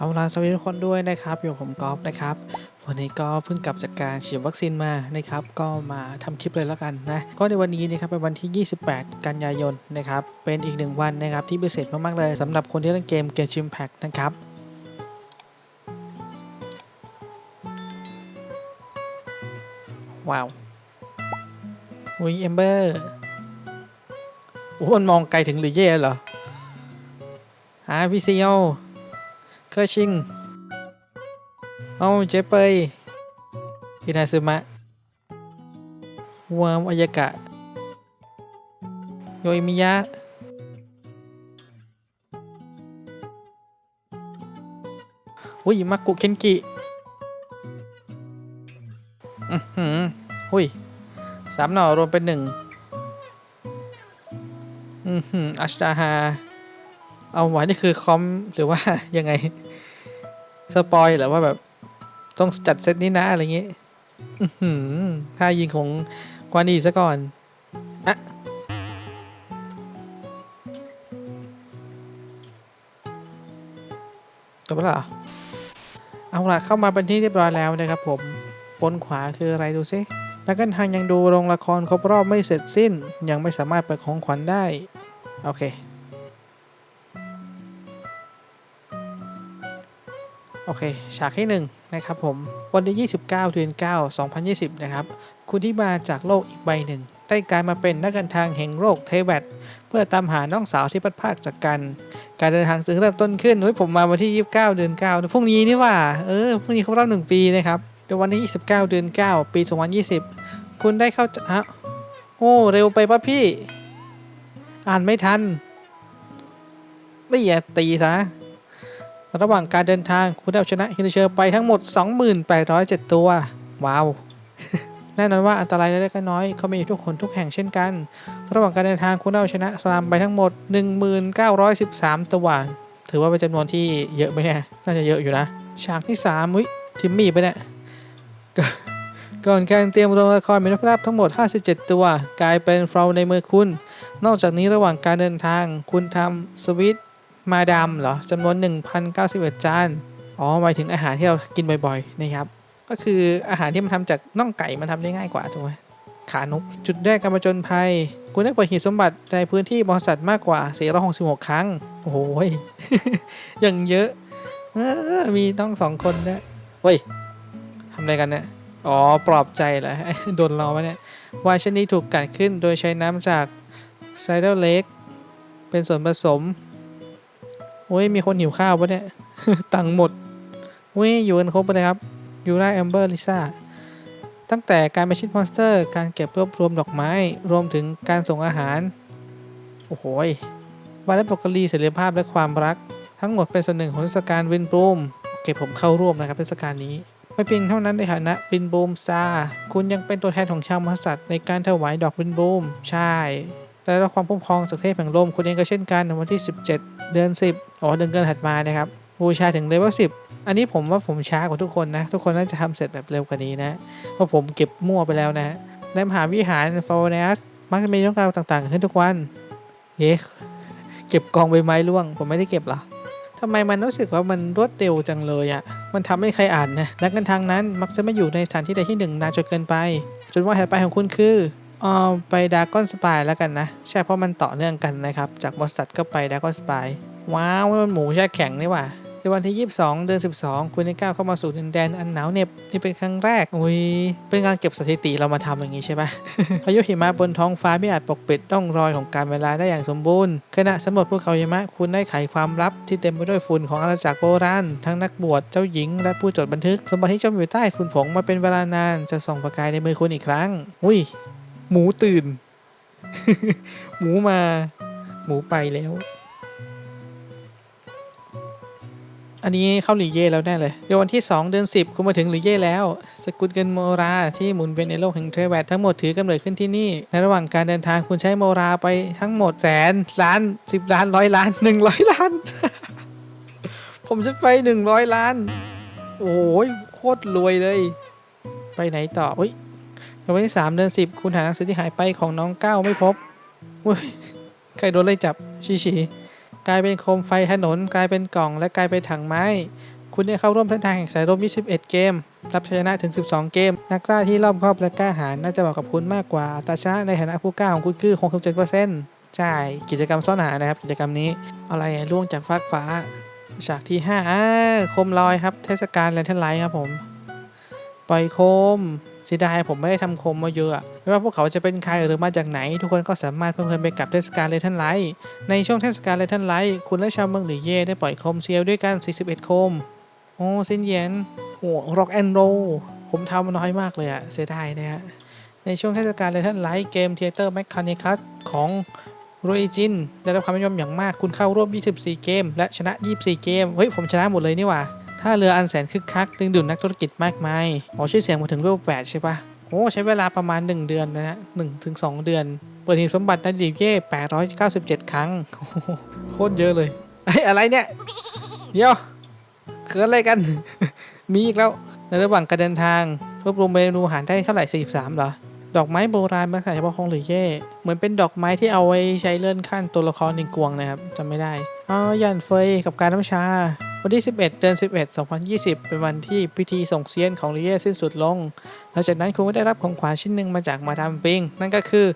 เอาล่ะสวัสดีทุกคนด้วยนะครับอยู่ผมกอล์ฟนะครับ วันนี้ก็เพิ่งกลับจากการฉีดวัคซีนมานะครับ ก็มาทำคลิปเลยแล้วกันนะก็ในวันนี้นะครับเป็นวันที่ 28 กันยายนนะครับ เป็นอีกหนึ่งวันนะครับที่พิเศษมากๆเลยสำหรับคนที่เล่นเกมเกมชิมแพ็กนะครับว้าวอุ้ยเอมเบอร์โอ้มันมองไกลถึงหรือเย่เหรอหาพี่ซีโอ อร์ชิง เอาเจเปยอินาซึมะ วามอายากะ โยอิมิยะ อุ้ยมักกุเคนกิ อือหือหุ้ยสามหน่อรวมเป็นหนึ่งอือหืออัชดาฮา เอาไว้นี่คือคอมหรือว่ายังไง สปอยหรือว่าแบบต้องจัดเซตนี้นะอะไรเงี้ยอื้อหือท่ายิงของกวานีซะก่อนอะจบแล้วเหรอเอาล่ะเข้ามาเป็นที่เรียบร้อยแล้วนะครับผมบนขวาคืออะไรดูซิแล้วกันทางยังดูโรงละครครบรอบไม่เสร็จสิ้น ยังไม่สามารถเปิดของขวัญได้ โอเค โอเค ฉากที่1นะครับผม วันที่ 29 เดือน 9 2020 นะครับ คุณที่มาจากโลกอีกใบหนึ่ง ได้กลายมาเป็นนักเดินทางแห่งโลกเทแวตเพื่อตามหาน้องสาวที่พัดภาคจากกัน การเดินทางซึ่งเริ่มต้นขึ้นเฮ้ยผมมาวันที่ 29 เดือน9พรุ่งนี้นี่ว่า เออ พรุ่งนี้ครบรอบหนึ่งปีนะครับในวันที่ 29 เดือน 9 ปี 2020 คุณได้เข้าฮะโอ้ เร็วไปปะพี่ อ่านไม่ทันนี่อย่าตีซะ ระหว่างการเดินทางคุณได้เอาชนะฮินเชอร์ไปทั้งหมด 2807 ตัว ว้าว แน่นอนว่าอันตรายเล็กน้อยเขามีทุกคนทุกแห่งเช่นกัน ระหว่างการเดินทางคุณได้เอาชนะสลามไปทั้งหมด 1913 ตัว ถือว่าเป็นจำนวนที่เยอะไหมเนี่ยน่าจะเยอะอยู่นะ ฉากที่3วิทิมมี่ไปเนี่ยก่อนการเตรียมโรงละครมีนักภาพทั้งหมด 57 ตัว กลายเป็นฟราวในมือคุณ นอกจากนี้ระหว่างการเดินทาง คุณทำสวิต มาดามเหรอจำนวน 1,091 จาน อ๋อหมายถึงอาหารที่เรากินบ่อยๆนะครับ ก็คืออาหารที่มันทำจากน่องไก่มันทำได้ง่ายกว่าถูกไหมขานก จุดแรกการประจนภัย คุณได้เปิดหีบสมบัติในพื้นที่บริษัทมากกว่า 466 ครั้ง โอ้โหยอย่างเยอะออมีต้องสองคนด้วยเฮ้ยทำอะไรกันเนี่ยอ๋อ ปลอบใจเหรอโดนเราไหมเนี่ยวายชนิดถูกกัดขึ้นโดยใช้น้ำจากไซเดอร์เล็กเป็นส่วนผสม โอ้ยมีคนหิวข้าวปะเนี่ย ตังหมดโอ้ยอยู่กันครบเลยครับยูราแอมเบอร์ลิซ่าตั้งแต่การไปชิดมอนสเตอร์ การเก็บรวบรวมดอกไม้ รวมถึงการส่งอาหาร โอ้โหยวาและปกรีเสรีภาพและความรัก ทั้งหมดเป็นส่วนหนึ่งของเทศกาลวินบลูมเก็บผมเข้าร่วมนะครับเทศกาลนี้ ไม่เพียงเท่านั้นในฐานะวินบลูมสตาคุณยังเป็นตัวแทนของชาวมหัศจรรย์ในการถวายดอกวินบลูมใช่ และรับความคุ้มครองจากเทพแห่งลมคุณเองก็เช่นกันในวันที่ 17 เดือน 10 อ๋อเดือนเกินถัดมานะครับบูชาถึงเลเวล10อันนี้ผมว่าผมช้ากว่าทุกคนนะ ทุกคนน่าจะทำเสร็จแบบเร็วกว่านี้นะ เพราะผมเก็บมั่วไปแล้วนะฮะในมหาวิหารฟาวเนสมักจะมีเรื่องราวต่างๆขึ้นทุกวัน เย้เก็บกองใบไม้ร่วง ผมไม่ได้เก็บหรอทำไมมันรู้สึกว่ามันรวดเร็วจังเลยอะมันทำให้ใครอ่านนะนักกันทางนั้นมักจะไม่อยู่ในสถานที่ใดที่หนึ่งนานจนเกินไป จนว่าถัดไปของคุณคือ เอาไปดากอนสปายแล้วกันนะ ใช่เพราะมันต่อเนื่องกันนะครับ จากบอสตัดก็ไปดากอนสปายว้าวมันหมูแช่แข็งนี่ว่าในวันที่ 22 เดือน 12 คุณได้ก้าวเข้ามาสู่ดินแดนอันหนาวเหน็บนี่เป็นครั้งแรกอุ้ยเป็นการเก็บสถิติเรามาทำอย่างนี้ใช่ปะพายุหิมะบนท้องฟ้าไม่อาจปกปิดร่องรอยของการเวลาได้อย่างสมบูรณ์ขณะสำรวจภูเขาหิมะคุณได้ไขความลับที่เต็มไปด้วยฝุ่นของอาณาจักรโบราณทั้งนักบวชเจ้าหญิง และผู้จดบันทึก สมบัติที่จมอยู่ใต้ฝุ่นผงมาเป็นเวลานานจะส่องประกายในมือคุณอีกครั้งอุ้ย หมูตื่น หมูมา หมูไปแล้ว อันนี้เข้าหลีเย่แล้วแน่เลยเดี๋ยววันที่ 2 เดือน 10 คุณมาถึงหลีเย่แล้ว สกุลเงินโมราที่หมุนเวียนในโลกแห่งเทรแวตทั้งหมดถือกำเนิดขึ้นที่นี่ ในระหว่างการเดินทางคุณใช้โมราไปทั้งหมดแสนล้าน 10 ล้านร้อยล้าน 100 ล้าน ผมจะไป 100 ล้าน โอ้ยโคตรรวยเลย ไปไหนต่อเฮ้ย วันที่ 3 เดือน 10 คุณหาหนังสือที่หายไปของน้องก้าวไม่พบเว้ยใครโดนไล่จับชีชีกลายเป็นโคมไฟถนน กลายเป็นกล่อง และกลายเป็นถังไม้ คุณได้เข้าร่วมเส้นทางแห่งสายลม21 เกม รับชนะถึง 12 เกม นักกล้าที่รอบครอบและกล้าหาญน่าจะบอกกับคุณมากกว่าอัตราชนะในฐานะผู้กล้าของคุณคือ 67%ใช่ กิจกรรมซ่อนหานะครับ กิจกรรมนี้ อะไรล่วงจากฟากฟ้า ฉากที่5อ่าโคมลอยครับ เทศกาลแลนเทนไลท์ครับผม ปล่อยโคม เสียดายผมไม่ได้ทำโคมมาเยอะไม่ว่าพวกเขาจะเป็นใครหรือมาจากไหน ทุกคนก็สามารถเพลินไปกับเทศกาลเลนเทนไลท์ในช่วงเทศกาลเลนเทนไลท์คุณและชาวเมืองหรือเย่ได้ปล่อยโคมเซียวด้วยกัน 41 โคม โอ้ซินเยียนโอ้ร็อกแอนโรผมทำน้อยมากเลยอะเสียดายนะฮะในช่วงเทศกาลเลนเทนไลท์เกมเทเตอร์แมคคานิคัสของโรยจินได้รับความนิยมอย่างมากคุณเข้าร่วม 24 เกม และชนะ 24 เกม เฮ้ย ผมชนะหมดเลยนี่หว่า ถ้าเรืออันแสนคึกคักดึงดูดนักธุรกิจมากมายอ๋อชื่อเสียงมาถึงเวล8ใช่ปะโอ้ใช้เวลาประมาณ 1 เดือนนะฮะ1ถึง2เดือน เปิดหีบสมบัติในดีเย่897 ครั้งโอ้โหโคตรเยอะเลยไอ้อะไรเนี่ย เดี๋ยวเขินอะไรกัน มีอีกแล้ว ในระหว่างการเดินทางรวบรวมเมนูอาหารได้เท่าไหร่ 43 เหรอ ดอกไม้โบราณมาใส่เฉพาะของหรือเย่เหมือนเป็นดอกไม้ที่เอาไว้ใช้เลื่อนขั้นตัวละครในกวงนะครับจำไม่ได้อ๋อยันเฟยกับการน้ำชา วันที่ 11 เดือน 11 2020 เป็นวันที่พิธีส่งเซียนของหรือเย่สิ้นสุดลง หลังจากนั้นคุณก็ได้รับของขวัญชิ้นหนึ่งมาจากมาดามปิง นั่นก็คือ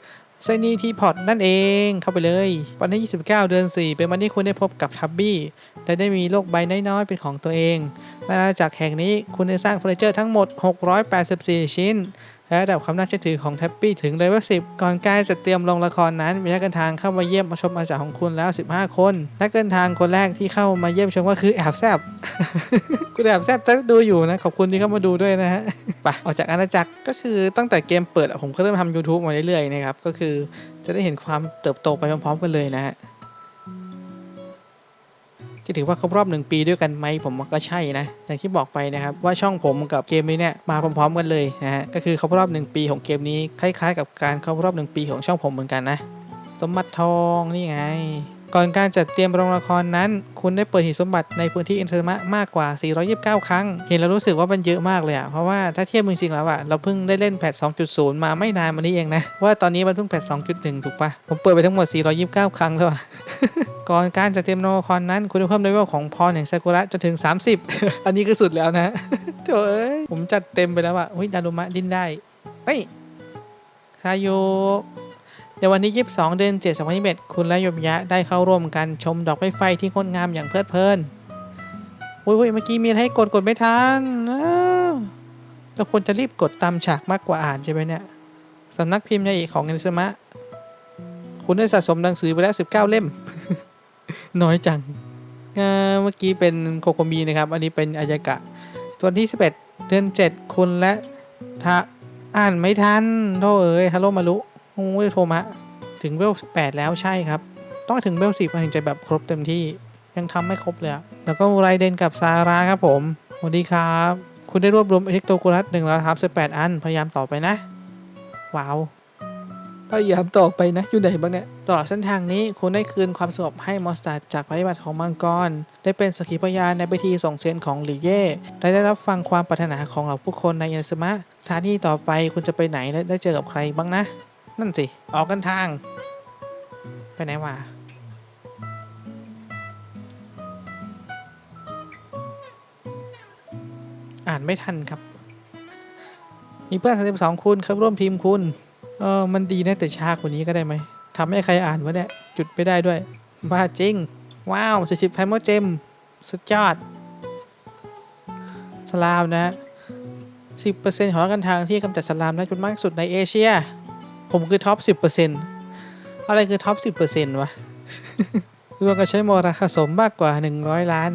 ไซนีทีพอตนั่นเองเข้าไปเลย วันที่ 29 เดือน 4 เป็นวันที่คุณได้พบกับทับบี้และได้มีโลกใบน้อยๆ เป็นของตัวเองในอาณาจักรแห่งนี้คุณได้สร้างเฟอร์นิเจอร์ทั้งหมด 684 ชิ้น และระดับความน่าเชื่อถือของแท็บปี้ถึงเลเวล10 ก่อนการจะเตรียมลงละครนั้นมีนักเดินทางเข้ามาเยี่ยมมาชมอาณาจักรของคุณแล้ว 15 คนนักเดินทางคนแรกที่เข้ามาเยี่ยมชมก็คือแอบแซบคุณแอบแซบถ้าดูอยู่นะขอบคุณที่เข้ามาดูด้วยนะฮะไปออกจากอาณาจักรก็คือตั้งแต่เกมเปิดผมก็เริ่มทำ YouTube มาเรื่อยๆนะครับก็คือจะได้เห็นความเติบโตไปพร้อมๆกันเลยนะฮะ จะถือว่าครบรอบหนึ่งปีด้วยกันไหมผมก็ใช่นะอย่างที่บอกไปนะครับว่าช่องผมกับเกมนี้เนี่ยมาพร้อมๆกันเลยนะฮะก็คือครบรอบหนึ่งปีของเกมนี้คล้ายๆ กับการครบรอบหนึ่งปีของช่องผมเหมือนกันนะสมบัติทองนี่ไง ก่อนการจัดเตรียมโรงละครนั้น คุณได้เปิดหีบสมบัติในพื้นที่อินเทอร์มะมากกว่า 429 ครั้ง เห็นแล้วรู้สึกว่ามันเยอะมากเลยอะเพราะว่าถ้าเทียบจริงๆแล้วอะเราเพิ่งได้เล่นแพท 2.0 มาไม่นานมานี้เองนะ ว่าตอนนี้มันเพิ่งแพท 2.1 ถูกปะผมเปิดไปทั้งหมด 429 ครั้งแล้วอะก่อนการจัดเตรียมโรงละครนั้น คุณได้เพิ่มเลเวลของพรแห่งซากุระจนถึง 30 อันนี้คือสุดแล้วนะโถ่เอ้ยผมจัดเต็มไปแล้วอะเฮ้ยดารุมะดิ้นได้เฮ้ยคาโย ในวันที่ 22 เดือน7 2021 คุณและโยมยะได้เข้าร่วมกันชมดอกไม้ไฟที่งดงามอย่างเพลิดเพลินโอ้ยเมื่อกี้มีอะไรให้กดกดไม่ทันเราควรจะรีบกดตามฉากมากกว่าอ่านใช่ไหมเนี่ยสำนักพิมพ์ยาอีของเงินสมะ คุณได้สะสมหนังสือไปแล้ว 19 เล่ม น้อยจัง เมื่อกี้เป็นโคโคมีนะครับ อันนี้เป็นอายากะ ตัวที่ 11 เดือน 7 คุณและทะอ่านไม่ทันโธ่เอ้ยฮาโหลมารุ โอ้ยโทมะถึงเวลแปดแล้วใช่ครับ ต้องถึงเวลสิบถึงจะแบบครบเต็มที่ยังทำไม่ครบเลยอะแล้วก็ไรเดนกับซาร่าครับผมสวัสดีครับ คุณได้รวบรวมเอเทคโตกุรัสหนึ่งแล้วครับสิบแปดอัน พยายามต่อไปนะ ว้าว พยายามต่อไปนะ อยู่ไหนบ้างเนี่ยตลอดเส้นทางนี้คุณได้คืนความสงบให้มอสตาร์จากภัยพิบัติของมังกร ได้เป็นสักขีพยานในพิธีส่งเซียนของหลีเย่และได้รับฟังความปรารถนาของเหล่าผู้คนในอินาซึมะสถานีต่อไปคุณจะไปไหนและได้เจอกับใครบ้างนะ นั่นสิ ออกกันทาง ไปไหนวะอ่านไม่ทันครับ มีเพื่อนสามสองคุณครับร่วมทีมคุณ เออมันดีนะแต่ช้ากว่านี้ก็ได้ไหมทำให้ใครอ่านวะเนี่ย จุดไม่ได้ด้วย บ้าจริง ว้าวสิบไพโมเจมสุดยอด สลามนะสิบเปอร์เซ็นต์ของนันทางที่กำจัดสลามได้จนมากสุดในเอเชีย ผมคือท็อปสิบเปอร์เซ็นต์อะไรคือท็อปสิบเปอร์เซ็นต์วะรวมกันใช้มราคาสมมากกว่าหนึ่งร้อยล้าน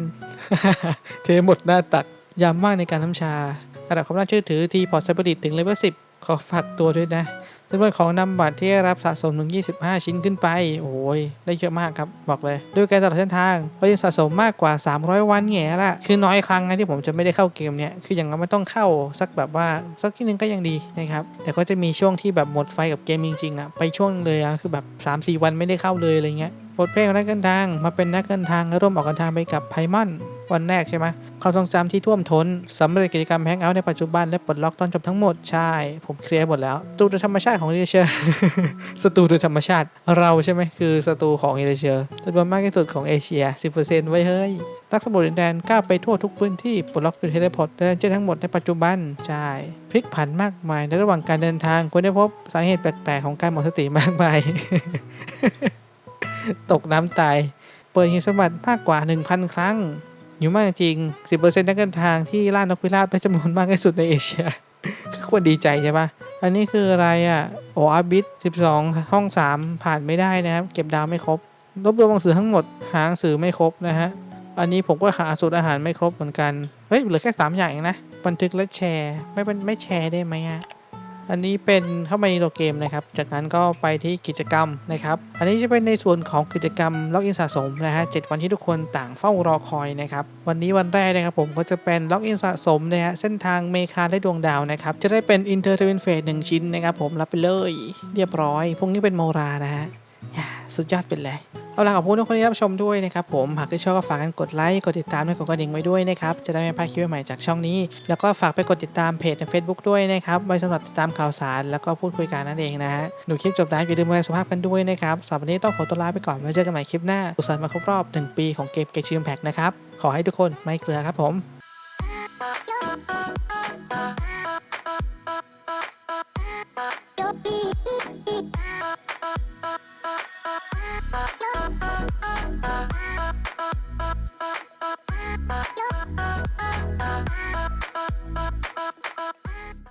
เทหมดหน้าตักยามมากในการทำชา ระดับความน่าเชื่อถือที่พอร์ตไซบริตถึงเลเวลสิบขอฝากตัวด้วยนะ จำนวนของนำบัตรที่รับสะสมถึง 25 ชิ้นขึ้นไป โอ้ย ได้เยอะมากครับ บอกเลย ด้วยการตลอดเส้นทางเรายังสะสมมากกว่า 300 วันแง่ละ คือน้อยครั้งนะที่ผมจะไม่ได้เข้าเกมเนี้ย คืออย่างนั้นไม่ต้องเข้าสักแบบว่า สักที่นึงก็ยังดีนะครับ แต่ก็จะมีช่วงที่แบบหมดไฟกับเกมจริงๆอะไปช่วงเลยอะคือแบบ 3-4 วันไม่ได้เข้าเลยอะไรเงี้ยบทเพลงของนักเดินทางมาเป็นนักเดินทางและร่วมออกเดินทางไปกับไพมอน วันแรกใช่ไหมความทรงจำที่ท่วมท้นสำเร็จกิจกรรมแฮงเอาท์ในปัจจุบันและปลดล็อกตอนจบทั้งหมด ใช่ ผมเคลียร์หมดแล้วตูโดยธรรมชาติของเอเชียศัตรูโดยธรรมชาติ เราใช่ไหมคือศัตรูของเอเชียจำนวนมากที่สุดของเอเชีย 10%ไว้เฮ้ยนักสำรวจดินแดนก้าวไปทั่วทุกพื้นที่ปลดล็อกจุดเทเลพอร์ตเดินเจนทั้งหมดในปัจจุบัน ใช่พลิกผันมากมายในระหว่างการเดินทางคุณได้พบสาเหตุแปลกๆของการหมดสติมากมายตกน้ำตายเปิดหินสมบัติมากกว่า 1,000 ครั้ง อยู่มากจริง 10%นักเดินทางที่ล่านกพิราบได้จำนวนมากที่สุดในเอเชียคือควรดีใจใช่ปะอันนี้คืออะไรอะโออาบิท12 ห้อง 3 ผ่านไม่ได้นะครับ เก็บดาวไม่ครบ รวบรวมหนังสือทั้งหมด หาหนังสือไม่ครบนะฮะ อันนี้ผมก็หาสูตรอาหารไม่ครบเหมือนกัน เฮ้ย เหลือแค่ 3 อย่างเองนะ บันทึกและแชร์ ไม่เป็นไม่แชร์ได้ไหมอะ อันนี้เป็นเข้ามาในโลเกมนะครับ จากนั้นก็ไปที่กิจกรรมนะครับ อันนี้จะเป็นในส่วนของกิจกรรมล็อกอินสะสมนะฮะเจ็ดวันที่ทุกคนต่างเฝ้ารอคอยนะครับ วันนี้วันแรกนะครับผมก็จะเป็นล็อกอินสะสมนะฮะเส้นทางเมคาและดวงดาวนะครับ จะได้เป็นอินเตอร์เทนเฟสหนึ่งชิ้นนะครับผมรับไปเลย เรียบร้อย พวกนี้เป็นโมรานะฮะย่าสุดยอดเป็นเลย เอาล่ะขอบคุณทุกคนที่รับชมด้วยนะครับผมหากที่ชอบก็ฝากกันกดไลค์กดติดตามและกดกระดิ่งไว้ด้วยนะครับจะได้ไม่พลาดคลิปใหม่จากช่องนี้ แล้วก็ฝากไปกดติดตามเพจใน Facebook ด้วยนะครับไว้สำหรับติดตามข่าวสาร แล้วก็พูดคุยกันนั่นเองนะฮะหนูคลิปจบแล้วอย่าลืมดูแลสุขภาพกันด้วยนะครับสำหรับวันนี้ต้องขอตัวลาไปก่อนไว้เจอกันใหม่คลิปหน้าสุขสันต์มาครบรอบ 1 ปีของเกมเกชิมแพ็กนะครับขอให้ทุกคนไม่เกลือครับผม